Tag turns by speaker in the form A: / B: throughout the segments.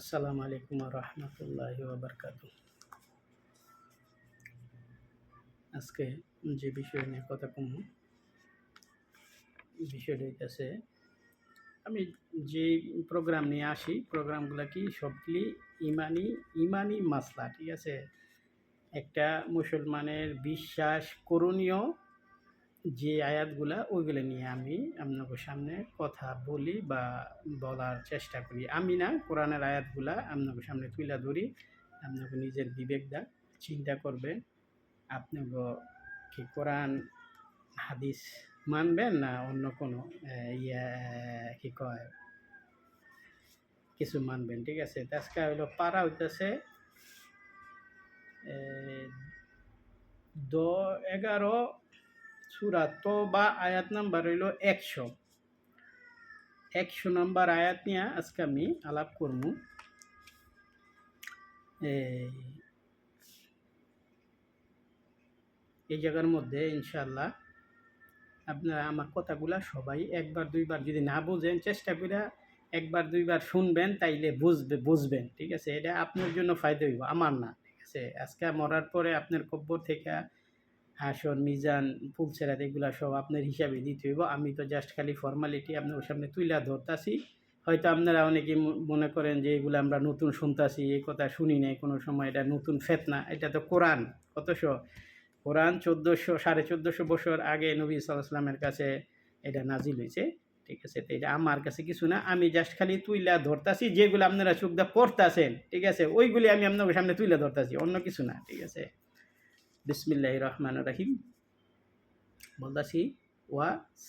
A: আসসালামু আলাইকুম রহমতুল্লাহ বারকাত আজকে যে বিষয় নিয়ে কথা কম বিষয়টা হইতেছে, আমি যে প্রোগ্রাম নিয়ে আসি প্রোগ্রামগুলো কি সবগুলি ইমানি ইমানি মাসলা, ঠিক আছে? একটা মুসলমানের বিশ্বাস করণীয় যে আয়াতগুলা ওইগুলো নিয়ে আমি আপনাদের সামনে কথা বলি বা বলার চেষ্টা করি। আমি না কোরআনের আয়াতগুলা আপনাদের সামনে তুলে ধরি। আপনাকে নিজের বিবেক দা চিন্তা করবেন, আপনাকে কি কোরআন, হাদিস মানবেন না অন্য কোনো ইয়া, কি কয়, কিছু মানবেন, ঠিক আছে? তো আজকে হইল পারা হইতেছে দ, এগারো সুরা তো বা আয়াত নাম্বার হইল একশো। একশো নাম্বার আয়াত নিয়ে আজকে আমি আলাপ করব। এই জায়গার মধ্যে ইনশাল্লাহ আপনারা আমার কথাগুলা সবাই একবার দুইবার যদি না বুঝেন, চেষ্টা করে একবার দুইবার শুনবেন, তাইলে বুঝবে বুঝবেন, ঠিক আছে? এটা আপনার জন্য ফায়দা হইব, আমার না, ঠিক আছে? আজকে মরার পরে আপনার কব্বর থেকে হাসন মিজান ফুলসেরাত এগুলা সব আপনার হিসাবে দিতে হইব। আমি তো জাস্ট খালি ফর্মালিটি আপনার সামনে তুইলা ধরতাছি। হয়তো আপনারা অনেকে মনে করেন যে এগুলো আমরা নতুন শুনতাছি, এই কথা শুনি নাই, কোনো সময় এটা নতুন ফেতনা। এটা তো কোরআন কতশো কোরআন চোদ্দোশো, সাড়ে চোদ্দোশো বছর আগে নবী সাল্লামের কাছে এটা নাজিল হয়েছে। ঠিক আছে, তো এটা আমার কাছে কিছু না। আমি জাস্ট খালি তুইলা ধরতাছি, যেগুলো আপনারা চোখ দা পড়তাছেন, ঠিক আছে, ওইগুলি আমি আপনাদের সামনে তুইলা ধরতাছি, অন্য কিছু না, ঠিক আছে। বিসমিল্লাহ রহমান রাহিম। বলতাছি, ওয়া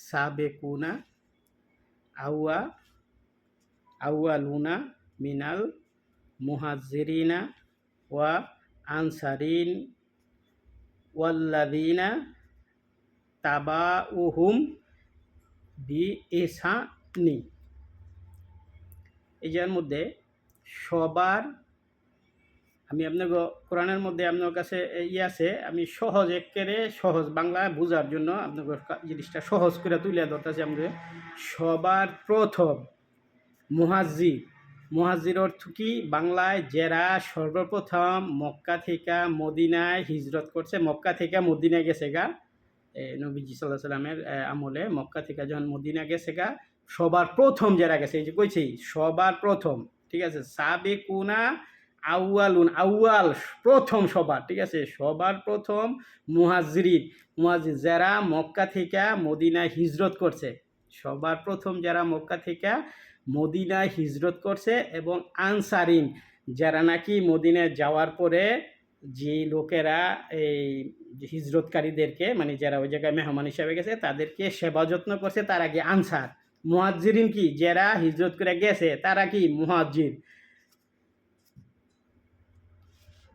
A: সাবেকুনা আউয়া, আউয়ালুনা মিনাল মুহাজিরিনা ওয়া আনসারিন ওয়াল্লাদিনা তাবাউহুম বি ইসানি এই যার মধ্যে সবার আমি আপনাকে কোরআনের মধ্যে আপনার কাছে ইয়ে আছে, আমি সহজ, একেবারে সহজ বাংলা বোঝার জন্য আপনাকে কা- জিনিসটা সহজ করে তুলে ধরতেছি আমাদের সবার প্রথম মুহাজির মুহাজির অর্থ কি? বাংলায় যারা সর্বপ্রথম মক্কা থেকে মদিনায় হিজরত করছে। মক্কা থেকে মদিনায় গেছে গা। নবীজি সাল্লাহ সাল্লামের আমলে মক্কা থেকে যখন মদিনা গেছে গা, সবার প্রথম যারা গেছে। এই যে কইছি, সবার প্রথম, ঠিক আছে? সাবে কুনা আউয়ালুন, আউয়াল, প্রথম সবার, ঠিক আছে? সবার প্রথম মুহাজিরিন মুহাজির যারা মক্কা থেকে মদিনায় হিজরত করছে, সবার প্রথম যারা মক্কা থেকে মদিনায় হিজরত করছে এবং আনসারিন, যারা নাকি মদিনায় যাওয়ার পরে যে লোকেরা এই হিজরতকারীদেরকে মানে যারা ওই জায়গায় মেহমান হিসাবে গেছে, তাদেরকে সেবা যত্ন করছে, তারা কি আনসার। মুহাজ্জিরিন কি? যারা হিজরত করে গেছে, তারা কি? মুহাজ্জির।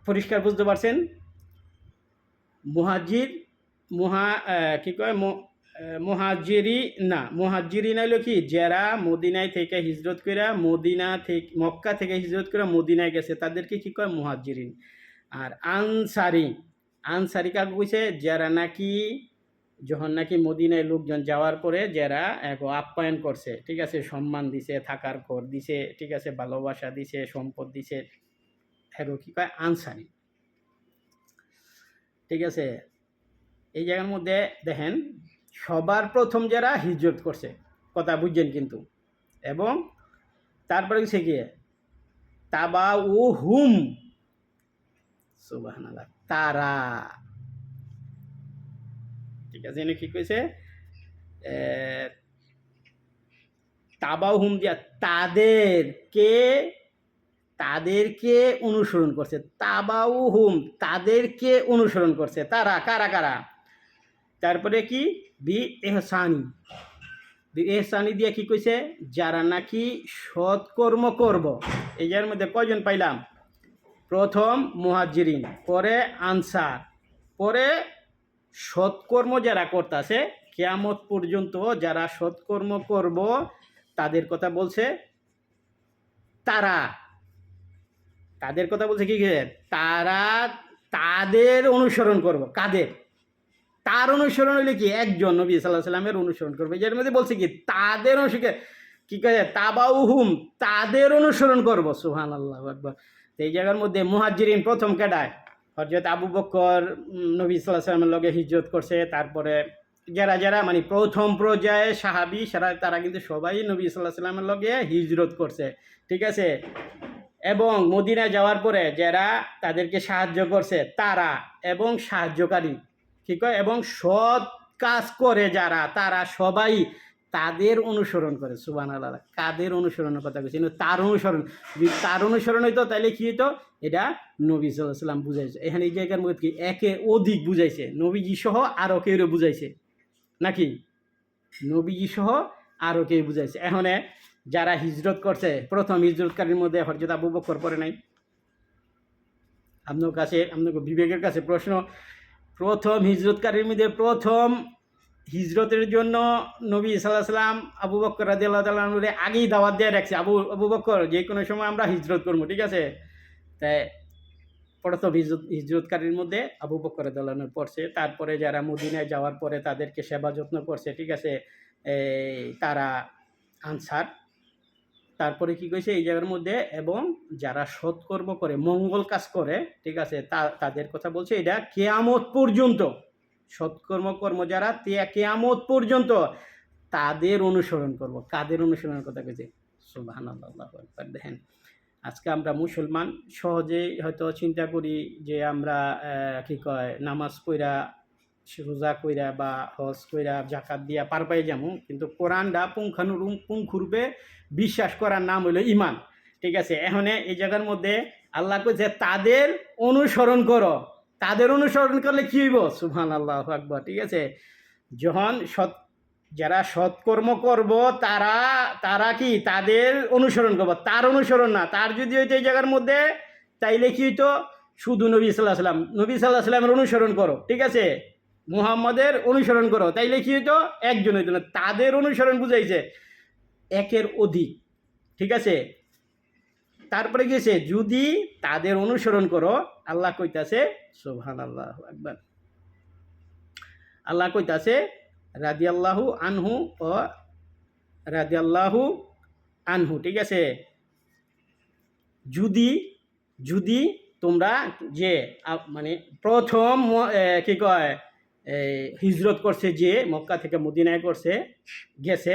A: পরিষ্কার বুঝতে পারছেন? মুহাজির মুহা কি কয়? মুহাজিরি না মুহাজিরি নাইলো কি? যারা মদিনায় থেকে হিজরত করে মদিনা থেকে, মক্কা থেকে হিজরত করে মদিনায় গেছে, তাদেরকে কি কয়? মুহাজিরিন আর আনসারি আনসারি কাকে কইছে? যারা নাকি, যখন নাকি মদিনায় লোকজন যাওয়ার পরে যারা এক আপ্যায়ন করছে, ঠিক আছে? সম্মান দিছে, থাকার ঘর দিছে, ঠিক আছে? ভালোবাসা দিছে, সম্পদ দিছে হ্যাগো কি কয়? আনসারি। ঠিক আছে? এই জায়গার মধ্যে দেখেন সবার প্রথম যারা হিজরত করছে কথা বুঝছেন কিন্তু। এবং তারপরে সে গিয়ে তাবা ও হুম সুবহানাল্লাহ তারা। ঠিক আছে? এনে কি কইছে? এ, তাবাউ হুম দিয়া তাদেরকে তাদেরকে অনুসরণ করছে। তাবাউ হুম তাদেরকে অনুসরণ করছে। তারা, কারা কারা? তারপরে কি? বি এহসানি বি এহসানি দিয়ে কি কইছে? যারা নাকি সৎকর্ম করব। এই যার মধ্যে কয়জন পাইলাম? প্রথম মুহাজিরিন পরে আনসার, পরে সৎকর্ম যারা করতেছে, কেয়ামত পর্যন্ত যারা সৎকর্ম করব, তাদের কথা বলছে তারা। তাদের কথা বলছে কি? তারা তাদের অনুসরণ করব। কাদের? তার অনুসরণ হইলে কি? একজন নবী সাল্লাহ সাল্লামের অনুসরণ করবে। যার মধ্যে বলছে কি? তাদের অনুসরণ কি কয়ে তাবাউহুম, তাদের অনুসরণ করব। সুহান আল্লাহ একবার এই জায়গার মধ্যে মুহাজিরিন প্রথম কেডায়? হজরত আবু বক্কর নবী সাল্লাহ সাল্লামের লগে হিজরত করছে। তারপরে যারা যারা মানে প্রথম পর্যায়ে সাহাবি, সারা তারা কিন্তু সবাই নবী সাল্লাহ সাল্লামের লগে হিজরত করছে। ঠিক আছে? এবং মদিনায় যাওয়ার পরে যারা তাদেরকে সাহায্য করছে, তারা এবং সাহায্যকারী ঠিক হয় এবং সৎ কাজ করে যারা, তারা সবাই তাদের অনুসরণ করে সুবান আল্লাহ কাদের অনুসরণের কথা বলছি তার অনুসরণ। যদি তার অনুসরণ হইতো তাহলে কি হইতো? এটা নবী সাল্লাম বুঝাইছে। এখানে এই জায়গার মধ্যে কি? একে অধিক বুঝাইছে। নবীজি সহ আরও কেউ বুঝাইছে? নাকি? নবীজি সহ আরও কেউ বুঝাইছে। এখানে যারা হিজরত করছে, প্রথম হিজরতকারীর মধ্যে হরজত আবু বকর পরে নাই। আপনার কাছে আপনার বিবেকের কাছে প্রশ্ন, প্রথম হিজরতকারীর মধ্যে প্রথম হিজরতের জন্য নবী সাল্লাহ সাল্লাম আবু বক্কর রাজি আল্লাহ তালুরে আগেই দাওয়াত দিয়ে রাখছে, আবু আবু বক্কর যে কোনো সময় আমরা হিজরত করব, ঠিক আছে? তাই প্রথম হিজরত, হিজরতকারীর মধ্যে আবু বক্কর রাদিয়াল্লাহু পড়ছে, তারপরে যারা মদিনায় যাওয়ার পরে তাদেরকে সেবা যত্ন করছে, ঠিক আছে? তারা আনসার তারপরে কি কইছে, এই জায়গার মধ্যে এবং যারা সৎকর্ম করে, মঙ্গল কাজ করে, ঠিক আছে, তা, তাদের কথা বলছে এটা কেয়ামত পর্যন্ত। সৎকর্ম, কর্ম যারা কেয়ামত পর্যন্ত তাদের অনুসরণ করব। কাদের অনুসরণের কথা কইছে? সুবহান আল্লাহ দেখেন, আজকে আমরা মুসলমান সহজেই হয়তো চিন্তা করি যে আমরা কি কয়, নামাজ পইরা রোজা কইরা বা হজ কইরা জাকাত দিয়া পার পাই যাব কিন্তু কোরআন কোরআনটা পুঙ্খানুরূপ পুঙ্খুরূপে বিশ্বাস করার নাম হলো ইমান ঠিক আছে? এখানে এই জায়গার মধ্যে আল্লাহ কইছে, তাদের অনুসরণ করো। তাদের অনুসরণ করলে কি হইব? সুহান আল্লাহ আকবর। ঠিক আছে? যখন সৎ যারা সৎকর্ম করব, তারা তারা কি? তাদের অনুসরণ করব। তার অনুসরণ না। তার যদি হইতো এই জায়গার মধ্যে, তাইলে কি হইতো? শুধু নবী সাল্লাহ সাল্লাম নবী সাল্লাহ সাল্লামের অনুসরণ করো। ঠিক আছে? মুহাম্মদের অনুসরণ করো। তাইলে কি হইতো? একজন হইতো না। তাদের অনুসরণ বুঝাইছে, একের অধিক। ঠিক আছে? তারপরে গিয়েছে যদি তাদের অনুসরণ করো, আল্লাহ কইতাছে সোহান আল্লাহ একবার আল্লাহ কইতাছে, রাদিয়াল্লাহু আনহু ও রাদিয়াল্লাহু আনহু। ঠিক আছে? যদি যদি তোমরা যে মানে প্রথম কি কয়? হিজরত করছে যে, মক্কা থেকে মদিনায় করছে, গেছে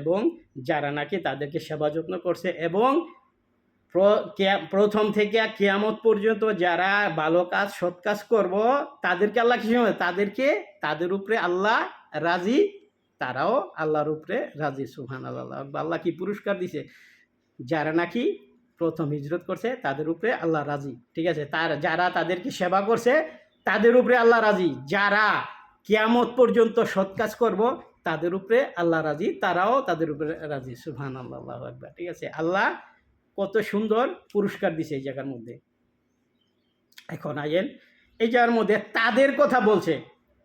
A: এবং যারা নাকি তাদেরকে সেবা যত্ন করছে এবং প্রথম থেকে কেয়ামত পর্যন্ত যারা ভালো কাজ, সৎ কাজ করব, তাদেরকে আল্লাহ কি তাদেরকে, তাদের উপরে আল্লাহ রাজি, তারাও আল্লাহর উপরে রাজি সুহান আল্লাহ আল্লাহ কি পুরস্কার দিছে? যারা নাকি প্রথম হিজরত করছে, তাদের উপরে আল্লাহ রাজি, ঠিক আছে? তার, যারা তাদেরকে সেবা করছে তাদের উপরে আল্লাহ রাজি। যারা কিয়ামত পর্যন্ত সৎ কাজ করব, তাদের উপরে আল্লাহ রাজি, তারাও তাদের উপরে রাজি। সুহান আল্লাহ একবার ঠিক আছে? আল্লাহ কত সুন্দর পুরস্কার দিছে এই জায়গার মধ্যে। এখন আইয়েন, এই জায়গার মধ্যে তাদের কথা বলছে।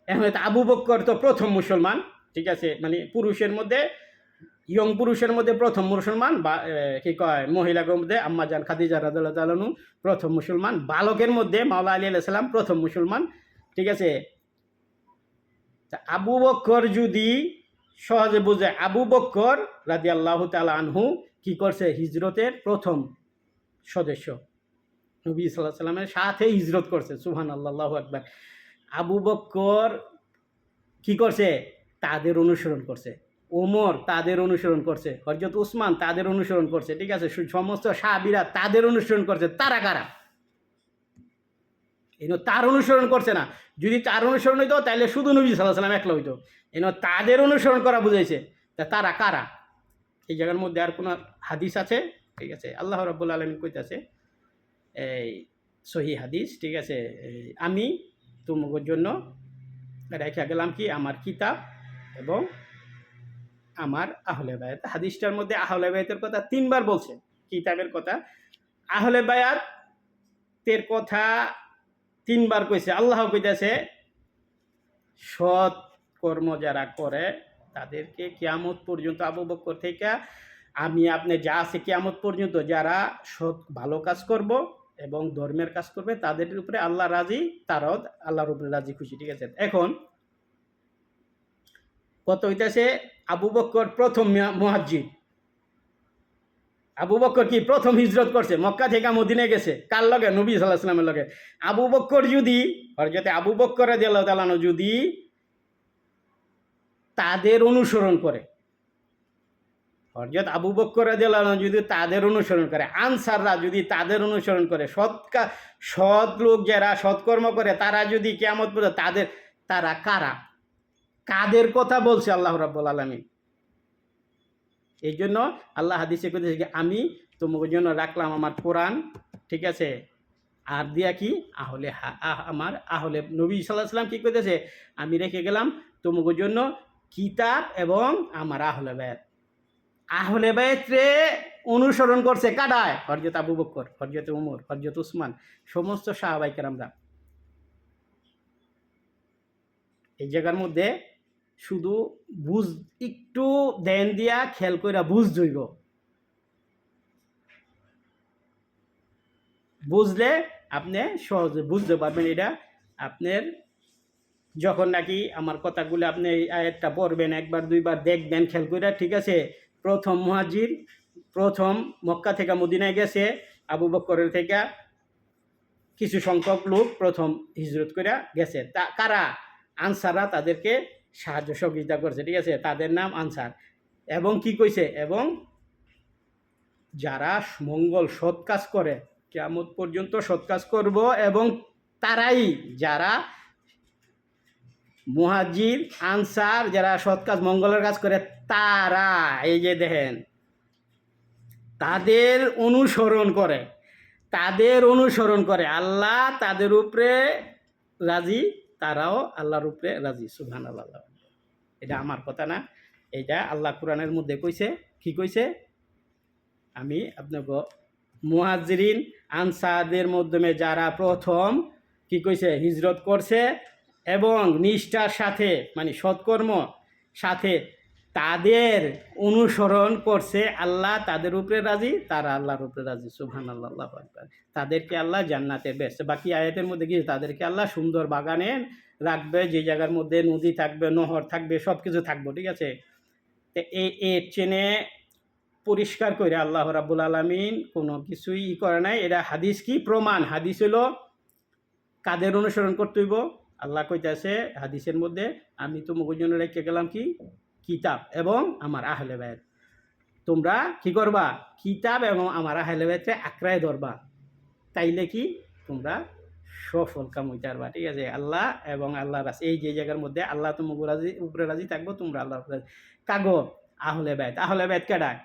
A: এখন আবু বক্কর তো প্রথম মুসলমান। ঠিক আছে? মানে পুরুষের মধ্যে ইয়ং পুরুষের মধ্যে প্রথম মুসলমান, বা কি কয়, মহিলাদের মধ্যে আম্মাজান খাদিজা রাদুল্লাহ তালানু প্রথম মুসলমান, বালকের মধ্যে মাওলা আলী আলাইসাল্লাম প্রথম মুসলমান, ঠিক আছে? আবু বক্কর যদি সহজে বুঝে, আবু বক্কর রাজি আল্লাহ তালা আনহু কি করছে? হিজরতের প্রথম সদস্য। নবী সাল্লাহ সাল্লামের সাথে হিজরত করছে সুহান আল্লাহ একবার আবু বক্কর কি করছে? তাদের অনুসরণ করছে। ওমর তাদের অনুসরণ করছে হরজত উসমান তাদের অনুসরণ করছে, ঠিক আছে? সমস্ত সাহাবিরা তাদের অনুসরণ করছে, তারা কারা? এন তার অনুসরণ করছে না। যদি তার অনুসরণ হইতো তাহলে শুধু নবী সাল্লাহ সাল্লাম একলা হইতো। এন তাদের অনুসরণ করা বুঝাইছে, তা তারা কারা? এই জায়গার মধ্যে আর কোনো হাদিস আছে? ঠিক আছে, আল্লাহ রব্বুল আলমিন কইতাছে, এই সহি হাদিস, ঠিক আছে? আমি তোমার জন্য রেখে গেলাম কি? আমার কিতাব এবং আমার আহলে বায়াত হাদিসটার মধ্যে আহলে বায়াতের কথা তিনবার বলছে, কিতাবের কথা। আহলে বায়াত তের কথা তিনবার কইছে, আল্লাহ কইতাছে, সৎ কর্ম যারা করে, তাদেরকে কিয়ামত পর্যন্ত আবু বক্কর থেকে আমি আপনি যা আছে কিয়ামত পর্যন্ত যারা সৎ, ভালো কাজ করব এবং ধর্মের কাজ করবে, তাদের উপরে আল্লাহ রাজি, তারাও আল্লাহর উপরে রাজি খুশি, ঠিক আছে? এখন, কত হইতেছে আবু বক্কর প্রথম মুহাজ্জিদ আবু বক্কর কি? প্রথম হিজরত করছে, মক্কা থেকে মদিনে গেছে। কার লগে? নবী সাল্লাহ সাল্লামের লগে। আবু বক্কর যদি হরজতে আবু বক্করে দিল তালানো যদি তাদের অনুসরণ করে হরজত আবু বক্করে দিল যদি তাদের অনুসরণ করে, আনসাররা যদি তাদের অনুসরণ করে, সৎ সৎ লোক যারা সৎকর্ম করে, তারা যদি পর্যন্ত তাদের, তারা কারা? কাদের কথা বলছে আল্লাহ রাব্বুল আলমী এই জন্য আল্লাহ হাদিসে কি, আমি তোমার জন্য রাখলাম আমার কোরআন, ঠিক আছে? আর দিয়া কি? আহলে আমার আহলে নবী সাল্লাহ সাল্লাম কী করতেছে আমি রেখে গেলাম তোমার জন্য কিতাব এবং আমার আহলে ব্যয় আহলে ব্যয়ত্রে অনুসরণ করছে কাটায় হরজত আবু বক্কর হরজত উমর হরজত উসমান, সমস্ত সাহাবাইকার আমরা এই জায়গার মধ্যে শুধু বুঝ, একটু দেন দিয়া খেয়াল কইরা বুঝ জইব। বুঝলে আপনি সহজে বুঝতে পারবেন এটা। আপনার যখন নাকি আমার কথাগুলো আপনি আয়াতটা পড়বেন, একবার, দুইবার দেখবেন, খেয়াল কইরা, ঠিক আছে? প্রথম মহাজির, প্রথম মক্কা থেকে মদিনায় গেছে, আবু বক্করের থেকে কিছু সংখ্যক লোক প্রথম হিজরত করে গেছে। তা কারা? আনসাররা তাদেরকে সাহায্য সহযোগিতা করছে, ঠিক আছে? তাদের নাম আনসার। এবং কি কইছে? এবং যারা মঙ্গল সৎ কাজ করে কেমন পর্যন্ত সৎ কাজ করব এবং তারাই যারা মুহাজির, আনসার, যারা সৎ কাজ, মঙ্গলের কাজ করে, তারা এই যে দেখেন, তাদের অনুসরণ করে, তাদের অনুসরণ করে, আল্লাহ তাদের উপরে রাজি তারাও আল্লাহর উপরে রাজি সুহান আল্লাহ এটা আমার কথা না, এটা আল্লাহ কোরআনের মধ্যে কইছে, কি কইছে? আমি আপনাকে মুহাজিরিন আনসাদের মাধ্যমে যারা প্রথম কি কইছে? হিজরত করছে এবং নিষ্ঠার সাথে মানে সৎকর্ম সাথে তাদের অনুসরণ করছে আল্লাহ তাদের উপরে রাজি, তারা আল্লাহর উপরে রাজি। সুহান আল্লাহ আকবার। তাদেরকে আল্লাহ জান্নাতে বেসছে বাকি আয়াতের মধ্যে কি? তাদেরকে আল্লাহ সুন্দর বাগানে রাখবে, যে জায়গার মধ্যে নদী থাকবে, নহর থাকবে সব কিছু থাকবে, ঠিক আছে? তো এই এর চেনে পরিষ্কার করে আল্লাহ রাব্বুল আলমিন কোনো কিছুই ই করে নাই। এটা হাদিস কি? প্রমাণ। হাদিস হলো কাদের অনুসরণ করতে হইব? আল্লাহ কইতাছে হাদিসের মধ্যে, আমি তো জন্য রেখে গেলাম কি? কিতাব এবং আমার আহলে বেদ তোমরা কি করবা? কিতাব এবং আমার আহলে বাইতে আঁকড়ায় ধরবা তাইলে কি? তোমরা সফল কাম হইতে পারবা ঠিক আছে? আল্লাহ এবং আল্লাহ রাস এই যে জায়গার মধ্যে আল্লাহ তোমাকে রাজি উপরে রাজি থাকব, তোমরা আল্লাহ রাজি। কাগো আহলে বেদ আহলে বাইত কেডায়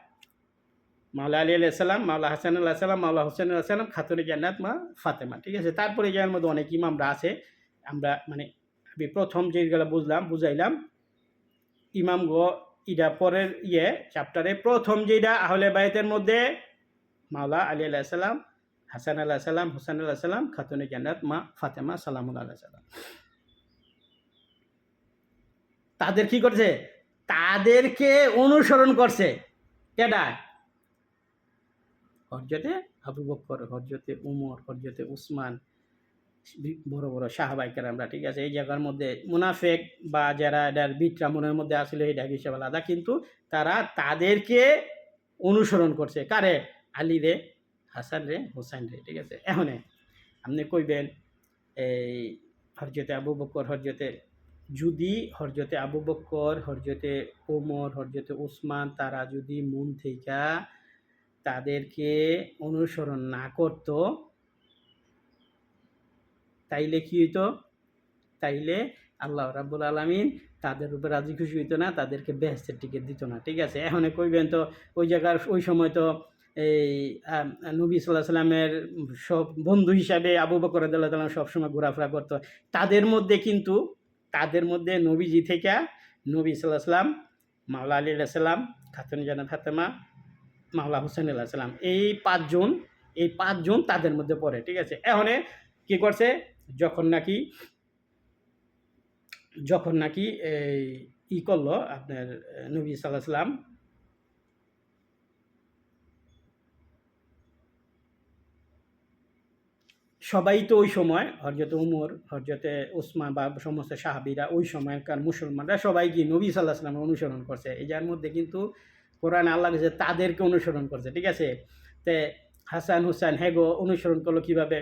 A: মাওলা আলী আলাইসাল্লাম মাওলা হাসান আল্লাহ সাল্লাম মাওলা হোসেন আল্লাহ সাল্লাম খাতুনে জান্নাত, মা ফাতেমা, ঠিক আছে? তারপরে জায়গার মধ্যে অনেক ইমামরা আছে। আমরা মানে আমি প্রথম যেগুলো বুঝলাম, বুঝাইলাম ইমাম গো ইডা পরের ইয়ে চ্যাপ্টারে প্রথম যেটা আহলে বাইতের মধ্যে, মাওলা আলী আলাহ সাল্লাম হাসান আল্লাহ সাল্লাম হুসান আল্লাহ সাল্লাম খাতুনে জান্নাত, মা ফাতেমা, সালামুল আল্লাহ সাল্লাম তাদের কি করছে? তাদেরকে অনুসরণ করছে। কেডা? হরজতে আবু বক্কর হরজতে উমর হরজতে উসমান বড় বড় সাহাবাইকার আমরা ঠিক আছে? এই জায়গার মধ্যে মুনাফেক বা যারা এটার বিটরা মনের মধ্যে আসলে এটা হিসাবে আলাদা। কিন্তু তারা তাদেরকে অনুসরণ করছে। কারে? আলী রে, হাসান রে হোসেন রে, ঠিক আছে? এখন আপনি কইবেন, এই হরজতে আবু বক্কর হরজতে যদি হরজতে আবু বক্কর হরজতে ওমর হরজতে উসমান তারা যদি মন থেকে তাদেরকে অনুসরণ না করত তাইলে কি হইতো। তাইলে আল্লাহ রাব্বুল আলমিন তাদের উপর রাজি খুশি হইতো না, তাদেরকে বেহেস্তের টিকিট দিত না, ঠিক আছে? এখন কইবেন তো, ওই জায়গার, ওই সময় তো এই নবী সাল্লাহ সাল্লামের সব বন্ধু হিসাবে আবু বকর আদাল্লাহ সবসময় ঘোরাফেরা করতো। তাদের মধ্যে কিন্তু, তাদের মধ্যে নবীজি থেকে নবী সাল্লাহ সাল্লাম মাওলা আলী সাল্লাম খাতুন জানা ফাতেমা, মাওলা হোসেন আল্লাহ সাল্লাম এই পাঁচজন এই পাঁচজন তাদের মধ্যে পড়ে, ঠিক আছে? এখন কি করছে? যখন নাকি যখন নাকি এই ই করল আপনার নবী সাল্লাহ সাল্লাম, সবাই তো ওই সময় হরজত উমর হরজতে উসমান বা সমস্ত সাহাবিরা ওই সময়কার মুসলমানরা সবাই কি নবী সাল্লাহ সাল্লামের অনুসরণ করছে। এই যার মধ্যে কিন্তু কোরআন আল্লাহ তাদেরকে অনুসরণ করছে, ঠিক আছে? তে হাসান হুসাইন হেগো অনুসরণ করল কীভাবে?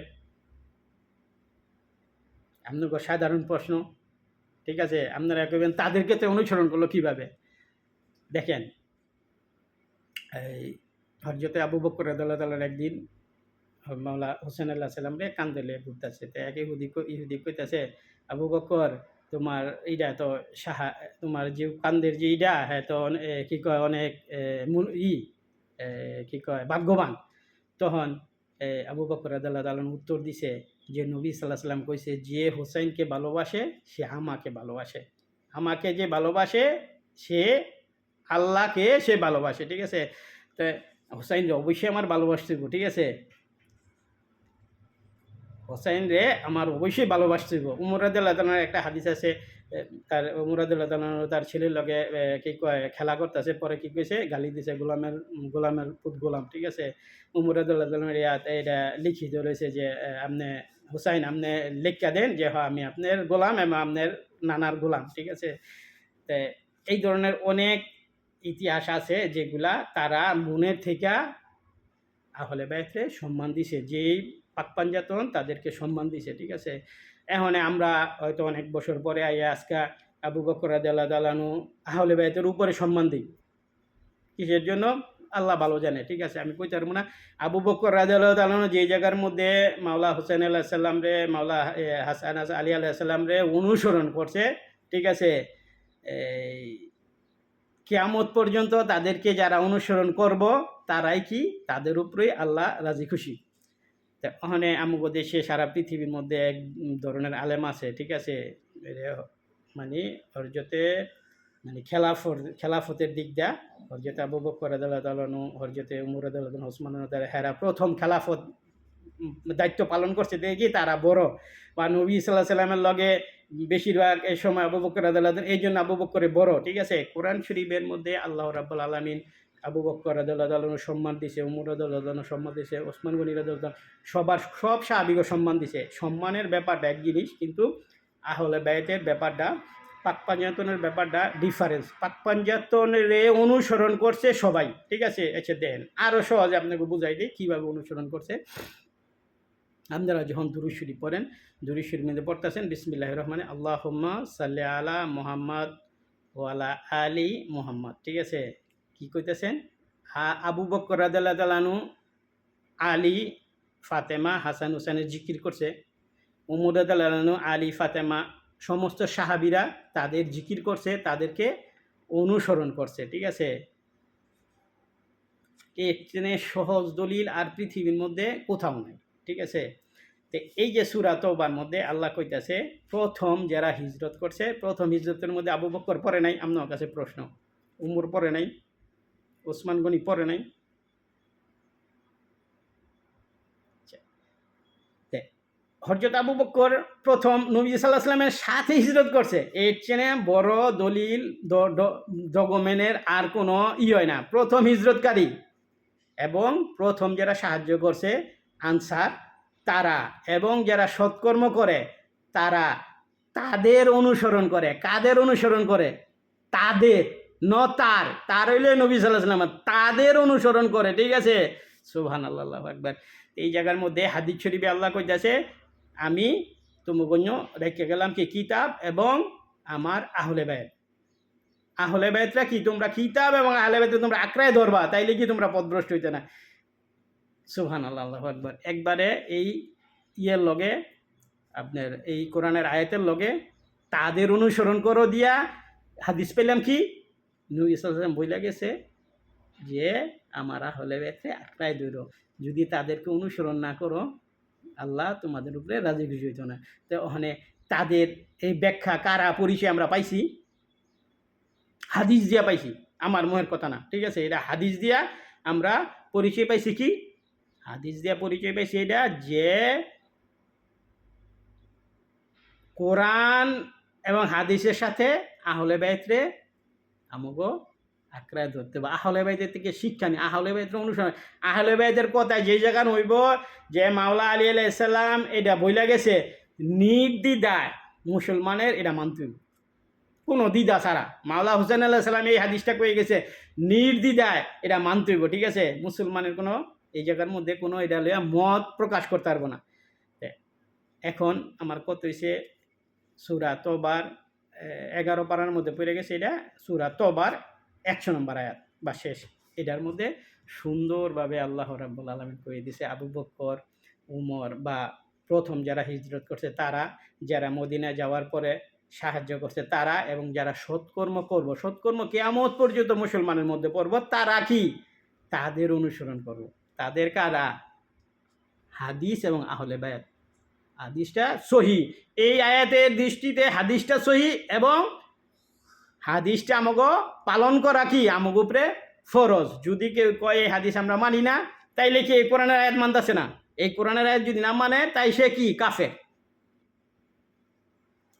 A: আপনাকে সাধারণ প্রশ্ন? ঠিক আছে, আপনারা কইবেন তাদেরকে তো অনুসরণ করল কীভাবে? দেখেন, এই হরজতে আবু বকর রাদিয়াল্লাহু তাআলার একদিন মাওলা হোসেন আল্লাহ সাল্লাম রে কান্দলে ঘুরতেছে। তো এক ইহুদি ইহুদি কইতাছে, আবু বকর, তোমার এইটা তো সাহা তোমার যে কান্দের যে ইটা হ্যাঁ তো কি কয়, অনেক ই কি কয়, ভাগ্যবান। তখন আবু বকর রাদিয়াল্লাহু তাআলা উত্তর দিছে যে নবী সাল্লাহ সাল্লাম কইছে, যে হোসেনকে ভালোবাসে, সে আমাকে ভালোবাসে। আমাকে যে ভালোবাসে, সে আল্লাহকে সে ভালোবাসে, ঠিক আছে? তো রে অবশ্যই আমার ভালোবাসতে ঠিক আছে? হোসাইন রে আমার অবশ্যই ভালোবাসতে গো। রাজ্লাহ একটা হাদিস আছে তার উমরাদুল্লাহ তালার তার ছেলের লগে কি কয়, খেলা করতেছে। পরে কি কইছে? গালি দিছে গোলামের গোলামের পুত গোলাম, ঠিক আছে? উমরাদুল্লাহ তালার ইয়াত এটা লিখিত রয়েছে যে আপনি হুসাইন আপনি লেখা দেন যে হ্যাঁ আমি আপনার গোলাম এবং আপনার নানার গোলাম, ঠিক আছে? তো এই ধরনের অনেক ইতিহাস আছে যেগুলা তারা মনের থেকে আহলে বাইতে সম্মান দিছে। যেই পাক পাঞ্জাতন তাদেরকে সম্মান দিছে, ঠিক আছে? এখন আমরা হয়তো অনেক বছর পরে আইয়া আজকে আবু বকর রাদিয়াল্লাহু দালানু আহলে বাইতের উপরে সম্মান দিই। কিসের জন্য? আল্লাহ ভালো জানে, ঠিক আছে? আমি কই পারব না। আবু বকর রাদিয়াল্লাহু তাআলাহু যে জায়গার মধ্যে মাওলা হোসেন আলাইহিস সালাম রে, মাওলা হাসান আলী আলাইহিস সালাম রে অনুসরণ করছে, ঠিক আছে? এই কেয়ামত পর্যন্ত তাদেরকে যারা অনুসরণ করব, তারাই কি? তাদের উপরেই আল্লাহ রাজি খুশি। ওখানে আমগো দেশে সারা পৃথিবীর মধ্যে এক ধরনের আলেম আছে, ঠিক আছে? মানে হরজতে মানে খেলাফর খেলাফতের দিক দা হরজতে আবু বকর আনহু হরজতে উমর তাআলা ওসমান হেরা প্রথম খেলাফত দায়িত্ব পালন করছে। দেখি তারা বড়। বা নবী সাল্লাহ সাল্লামের লগে বেশিরভাগ এই সময় আবু বকর রাদিয়াল্লাহু এই জন্য আবু বকরে বড়, ঠিক আছে? কোরআন শরীফের মধ্যে আল্লাহ রাব্বুল আলামিন আবু বক্কর তাআলা সম্মান দিছে, উমর রাদিয়াল্লাহু সম্মান দিছে, ওসমান গনি রাদিয়াল্লাহু সবার সব সাহাবিকে সম্মান দিছে। সম্মানের ব্যাপারটা এক জিনিস, কিন্তু আহলে ব্যয়তের ব্যাপারটা, পাক পাঞ্জাতনের ব্যাপারটা ডিফারেন্স পাক পাঞ্জাতনের অনুসরণ করছে সবাই, ঠিক আছে? এসে দেন আরও সহজে আপনাকে বুঝাই দিই কীভাবে অনুসরণ করছে। আপনারা যখন দুরুশ্বরী পড়েন দুরুশ্বরীর মধ্যে পড়তেছেন বিসমিল্লাহ রহমানে আল্লাহ সাল্লি আলা মোহাম্মদ ওয়ালা আলী মোহাম্মদ, ঠিক আছে? কি কইতেছেন? আবু বকর তাআলাহু আলী, ফাতেমা, হাসান হুসাইনের জিকির করছে। উমর রাদিয়াল্লাহু আলী, ফাতেমা সমস্ত সাহাবিরা তাদের জিকির করছে, তাদেরকে অনুসরণ করছে, ঠিক আছে? এখানে সহজ দলিল আর পৃথিবীর মধ্যে কোথাও নাই, ঠিক আছে? তো এই যে সুরা তওবার মধ্যে আল্লাহ কইতাছে, প্রথম যারা হিজরত করছে, প্রথম হিজরতের মধ্যে আবু বকর পরে নাই আপনার কাছে প্রশ্ন। উমর পরে নাই। ওসমান গনি পরে নাই। আচ্ছা। তে, আবু বকর প্রথম নবী সাল্লাহ সাল্লামের সাথে হিজরত করছে। এর চেনে বড় দলিল ডকুমেন্টের আর কোনো ই হয় না। প্রথম হিজরতকারী এবং প্রথম যারা সাহায্য করছে আনসার তারা এবং যারা সৎকর্ম করে তারা তাদের অনুসরণ করে। কাদের অনুসরণ করে? তাদের ন তার তার হইলে নবী সাল্লাহ তাদের অনুসরণ করে, ঠিক আছে? সুবহান আল্লাহ একবার এই জায়গার মধ্যে হাদিস শরীফে আল্লাহ কইতাছে, আমি তুমগণ্য রেখে গেলাম কি কিতাব এবং আমার আহলে ব্যয় আহলে ব্যয়তরা কি? তোমরা কিতাব এবং আহলে ব্যয়তে তোমরা আঁকড়ায় ধরবা, তাইলে কি তোমরা পদভ্রষ্ট হইতে না? আল্লাহ আল্লাহ একবার একবারে এই ইয়ের লগে, আপনার এই কোরআনের আয়াতের লগে তাদের অনুসরণ করো দিয়া হাদিস পেলাম কি? নবী সাল্লাম বইলা গেছে যে, আমারা হলে বেথে আটকায় দৌড় যদি তাদেরকে অনুসরণ না করো, আল্লাহ তোমাদের উপরে রাজি খুশি হইতো না। তো ওখানে তাদের এই ব্যাখ্যা কারা পরিচয় আমরা পাইছি? হাদিস দিয়া পাইছি। আমার মনের কথা না, ঠিক আছে? এটা হাদিস দিয়া আমরা পরিচয় পাইছি কি? হাদিস দিয়া পরিচয় পাইছি এটা যে, কোরআন এবং হাদিসের সাথে আহলে বাইতরে আমগো আঁকড়ায় ধরতে হবে। আহলে বাইতের থেকে শিক্ষা নেই আহলে বাইতের অনুসরণ। আহলে বাইতের কথায় যে জায়গা হইব যে মাওলা আলী আলাইসাল্লাম এটা বইলা গেছে নির্দিদায় মুসলমানের এটা মানতে কোনো দ্বিধা ছাড়া। মাওলা হোসেন আল্লাহ সাল্লাম এই হাদিসটা কয়ে গেছে, নির্দ্বিধায় এটা মানতে হইব, ঠিক আছে? মুসলমানের কোনো এই জায়গার মধ্যে কোনো এটা লইয়া মত প্রকাশ করতে পারব না। এখন আমার কত হয়েছে সুরা তোবার এগারো পাড়ার মধ্যে পড়ে গেছে এটা সুরা তোবার, একশো নম্বর আয়াত বা শেষ। এটার মধ্যে সুন্দরভাবে আল্লাহ রাব্বুল আলমিন কয়ে দিছে, আবু বক্কর, উমর বা প্রথম যারা হিজরত করছে তারা, যারা মদিনায় যাওয়ার পরে সাহায্য করছে তারা এবং যারা সৎকর্ম করব, সৎকর্ম কেয়ামত পর্যন্ত মুসলমানের মধ্যে পড়ব, তারা কি? তাদের অনুসরণ করব। তাদের কারা? হাদিস এবং আহলে বায়াত। হাদিসটা সহি। এই আয়াতের দৃষ্টিতে হাদিসটা সহি এবং হাদিসটা আমাকে পালন করা কি? আমাকে উপরে ফরজ। যদি কেউ কয়, এই হাদিস আমরা মানি না, তাইলে কি এই কোরআনের আয়াত মানতেছে না? এই কোরআনের আয়াত যদি না মানে তাই সে কি? কাফের।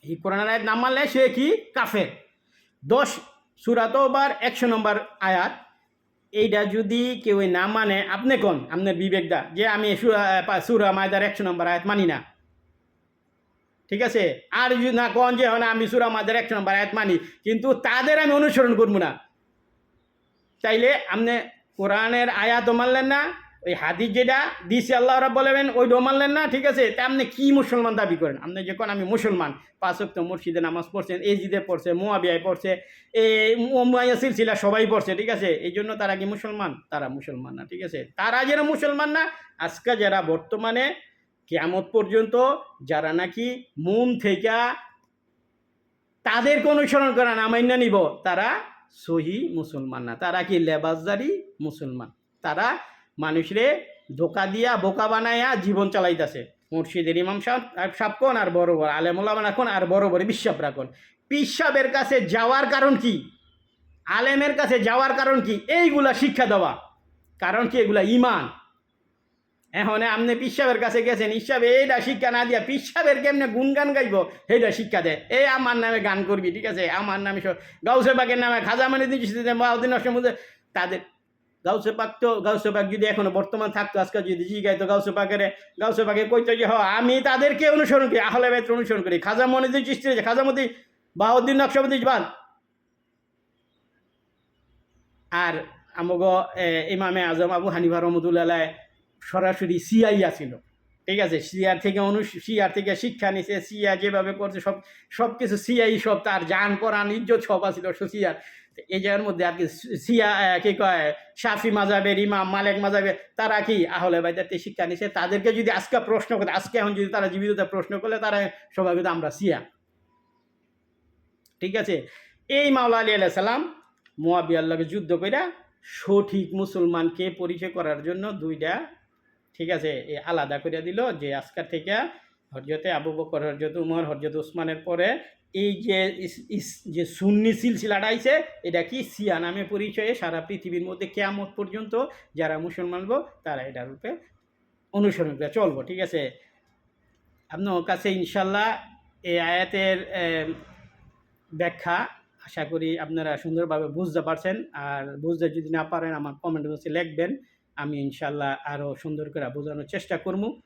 A: এই কোরআনের আয়াত না মানলে সে কি? কাফের। দশ সুরাতবার একশো নম্বর আয়াত। এইটা যদি কেউ না মানে আপনি কোন? আপনার বিবেকদা যে আমি সুরা মায়দার একশো নম্বর আয়াত মানি না। ঠিক আছে? আর যদি না কন যে না, আমি সুরা মায়দার একশো নম্বর আয়াত মানি, কিন্তু তাদের আমি অনুসরণ করব না। চাইলে আপনি কোরআনের আয়াতও মানলেন না, ওই হাদিস যেটা দিছে আল্লাহ রাব বলবেন ওইটাও মানলেন না, ঠিক আছে? তা আপনি কি মুসলমান দাবি করেন? আপনি যখন আমি মুসলমান পাঁচক্ত মসজিদে নামাজ পড়ছেন এজিদে পড়ছে, মোয়াবিয়ায় পড়ছে, এ মুয়াইয়া সিলসিলা সবাই পড়ছে, ঠিক আছে? এই জন্য তারা কি মুসলমান? তারা মুসলমান না, ঠিক আছে? তারা যারা মুসলমান না, আজকে যারা বর্তমানে কেয়ামত পর্যন্ত যারা নাকি মুম থেকে তাদেরকে অনুসরণ করা না মান্য নিব, তারা সহি মুসলমান না। তারা কি লেবাসদারি মুসলমান? তারা মানুষরে ধোকা দিয়া, বোকা বানায়া জীবন চালাইতেছে। মুর্শিদের ইমাম সাহেব কোন আর বড় বড় আলেমুল্লামান এখন আর বড় বড় বিশ্বাস রাখুন, পিসাবের কাছে যাওয়ার কারণ কি? আলেমের কাছে যাওয়ার কারণ কি? এইগুলা শিক্ষা দেওয়া। কারণ কি? এগুলা ইমান। এখন আপনি পিসাবের কাছে গেছেন হিসাবে এইটা শিক্ষা না দিয়া পিসাবের কেমনে গুনগান গাইব? সেইটা শিক্ষা দেয় এই আমার নামে গান করবি, ঠিক আছে? আমার নামে গাউসে বাগের নামে খাজা মানে দিচ্ছিস বাউদ্দিন সমুদ্রে তাদের গাউসে পাক তো, গাউসে পাক যদি এখনও বর্তমান থাকতো, আজকে যদি জিগাই তো গাউসে পাকের, গাউসে পাকে কইতো যে হ, আমি তাদেরকে অনুসরণ করি, আহলে বেত্র অনুসরণ করি। খাজা মনিদুল চিস্তি খাজা মতি বাউদ্দিন নকশবন্দি বাদ আর আমগ ইমামে আজম আবু হানিফা রহমতুল্লাহ সরাসরি সিআই আছিল ঠিক আছে? সিআর থেকে অনু সিআর থেকে শিক্ষা নিছে সিয়া যেভাবে করছে, সব সব কিছু সিআই সব তার জান পরাণ, ইজ্জত সব আছিল সিয়ার এই জায়গার মধ্যে আর কি সিয়া কি কয়, শাফি মাজাবের ইমাম, মালেক মাজাবের, তারা কি আহলে বাইদাতে শিক্ষা নিছে? তাদেরকে যদি আজকে প্রশ্ন করে, আজকে এখন যদি তারা জীবিততা প্রশ্ন করলে, তারা কিন্তু আমরা সিয়া। ঠিক আছে? এই মাওলা আলী আলাহ সালাম মোয়াবি আল্লাহকে যুদ্ধ কইরা সঠিক মুসলমানকে পরিচয় করার জন্য দুইটা ঠিক আছে, এ আলাদা করে দিল যে আজকার থেকে হরজতে আবু বকর হরজত উমর হরজত উসমানের পরে এই যে যে সুন্নি সিলসিলাটা আইছে, এটা কি সিয়া নামে পরিচয়ে সারা পৃথিবীর মধ্যে কেয়ামত পর্যন্ত যারা মুসলমান তারা এটার রূপে অনুসরণ করে চলবো, ঠিক আছে? আপনার কাছে ইনশাল্লাহ এই আয়াতের ব্যাখ্যা আশা করি আপনারা সুন্দরভাবে বুঝতে পারছেন। আর বুঝতে যদি না পারেন, আমার কমেন্ট বক্সে লিখবেন। আমি ইনশাল্লাহ আরও সুন্দর করে বোঝানোর চেষ্টা করব।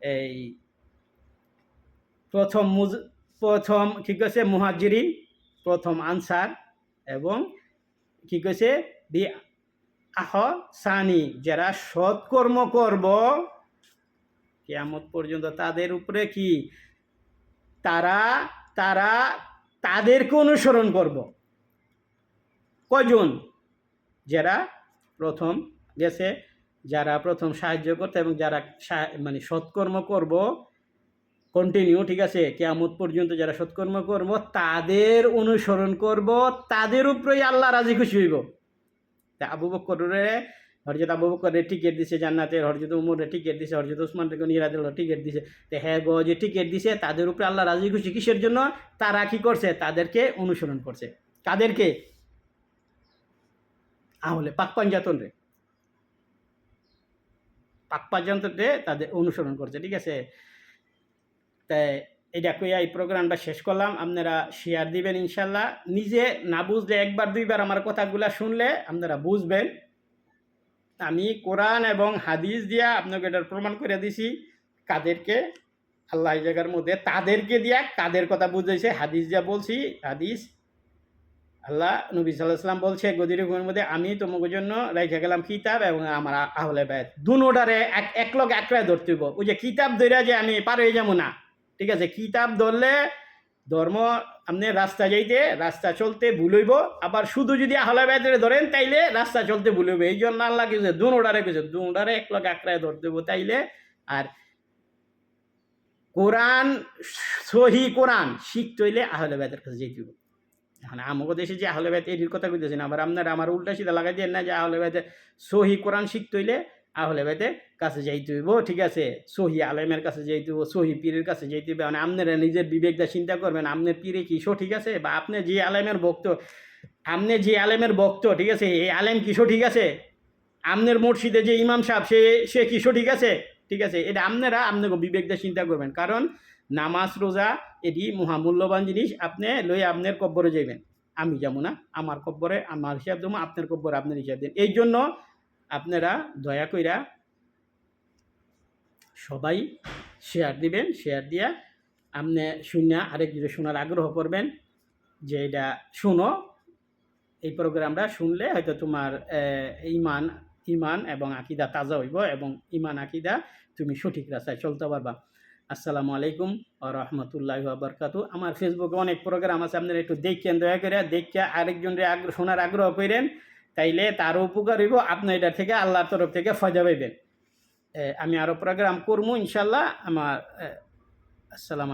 A: এই প্রথম মুজ, প্রথম কী কইছে? মুহাজিরিন প্রথম আনসার এবং কী কইছে? বি আহ সানি, যারা সৎকর্ম করব, কেয়ামত পর্যন্ত তাদের উপরে কি? তারা তারা তাদেরকে অনুসরণ করব। কজন যারা প্রথম গেছে, যারা প্রথম সাহায্য করতে এবং যারা মানে সৎকর্ম করব কন্টিনিউ ঠিক আছে, কেয়ামত পর্যন্ত যারা সৎকর্ম করব, তাদের অনুসরণ করব, তাদের উপরেই আল্লাহ রাজি খুশি হইব। তা আবু বকরে হরজত আবু বকরে টিকিট দিছে জান্নাতের হরজত উমরে টিকিট দিছে হরজত উসমান নিরাদিল টিকিট দিছে। তো হ্যাঁ গো, যে টিকিট দিছে, তাদের উপরে আল্লাহ রাজি খুশি কিসের জন্য? তারা কি করছে? তাদেরকে অনুসরণ করছে। কাদেরকে? আহলে পাক পাঞ্জাতন রে। পাক পাঞ্জাতন রে তাদের অনুসরণ করছে, ঠিক আছে? তাই এটা কইয়া এই প্রোগ্রামটা শেষ করলাম। আপনারা শেয়ার দিবেন ইনশাল্লাহ। নিজে না বুঝলে একবার, দুইবার আমার কথাগুলো শুনলে আপনারা বুঝবেন। আমি কোরআন এবং হাদিস দিয়া আপনাকে এটার প্রমাণ করে দিছি, কাদেরকে, আল্লাহ জায়গার মধ্যে তাদেরকে দিয়া কাদের কথা বুঝাইছে, হাদিস যা বলছি, হাদিস আল্লাহ নবী সাল্লাহ সাল্লাম বলছে, গদির হুকুমের মধ্যে আমি তোমাকে জন্য রেখে গেলাম কিতাব এবং আমার আহলে ব্যয় দুনোটারে এক এক লগ একরায় ধরতে হইব। ওই যে কিতাব ধরে যে আমি পার হয়ে যাব না। ঠিক আছে, কিতাব ধরলে ধর্ম আপনি রাস্তা যাইতে, রাস্তা চলতে ভুলইব আবার শুধু যদি আহলে ব্যয় ধরেন, তাইলে রাস্তা চলতে ভুলইব এই জন্য আল্লাহ কিছু দুনোটারে কিছু দুনোটারে এক লগ একরায় ধরতে হইব তাইলে। আর কোরআন, সহি কোরআন শিখতে হইলে আহলে ব্যয়ের কাছে যেতে হইব। এখন আমাকে দেশে যে আহলে ব্যয় এটির কথা কইতেছেন, আবার আপনারা আমার উল্টা সিধা লাগাই দিয়ে না যে আহলে ব্যয়তে সহি কোরআন শিখতে হইলে আহলে ব্যয়তে কাছে যাইতে হইব, ঠিক আছে? সহি আলেমের কাছে যাইতে হইব, সহি পীরের কাছে যাইতে হইবে। মানে আপনারা নিজের বিবেকটা চিন্তা করবেন, আপনার পীরে কি ঠিক আছে? বা আপনি যে আলেমের ভক্ত, আপনি যে আলেমের ভক্ত, ঠিক আছে? এই আলেম কি ঠিক আছে? আমনের মসজিদে যে ইমাম সাহেব, সে সে কি ঠিক আছে? ঠিক আছে? এটা আপনারা আপনাকে বিবেক দিয়ে চিন্তা করবেন। কারণ নামাজ, রোজা, এটি মহামূল্যবান জিনিস। আপনি লই আপনার কব্বরে যাইবেন। আমি যাব না, আমার কব্বরে, আমার হিসাব দেবো, আপনার কব্বরে আপনার হিসাব দেন। এই জন্য আপনারা দয়া কইরা সবাই শেয়ার দিবেন শেয়ার দিয়া আপনি শুনে আরেক যদি শোনার আগ্রহ করবেন যে এটা শুনো। এই প্রোগ্রামটা শুনলে হয়তো তোমার ইমান ইমান এবং আকিদা তাজা হইব এবং ইমান, আকিদা তুমি সঠিক রাস্তায় চলতে পারবা। আসসালামু আলাইকুম রহমতুল্লাহ আবরকাত আমার ফেসবুকে অনেক প্রোগ্রাম আছে, আপনারা একটু দেখছেন দয়া করে দেখে আরেকজনের আগ্রহ, শোনার আগ্রহ করেন, তাইলে তারও উপকার হইব আপনার এটা থেকে আল্লাহর তরফ থেকে ফয়দা পাইবেন। আমি আরও প্রোগ্রাম করব ইনশাল্লাহ আমার আসসালাম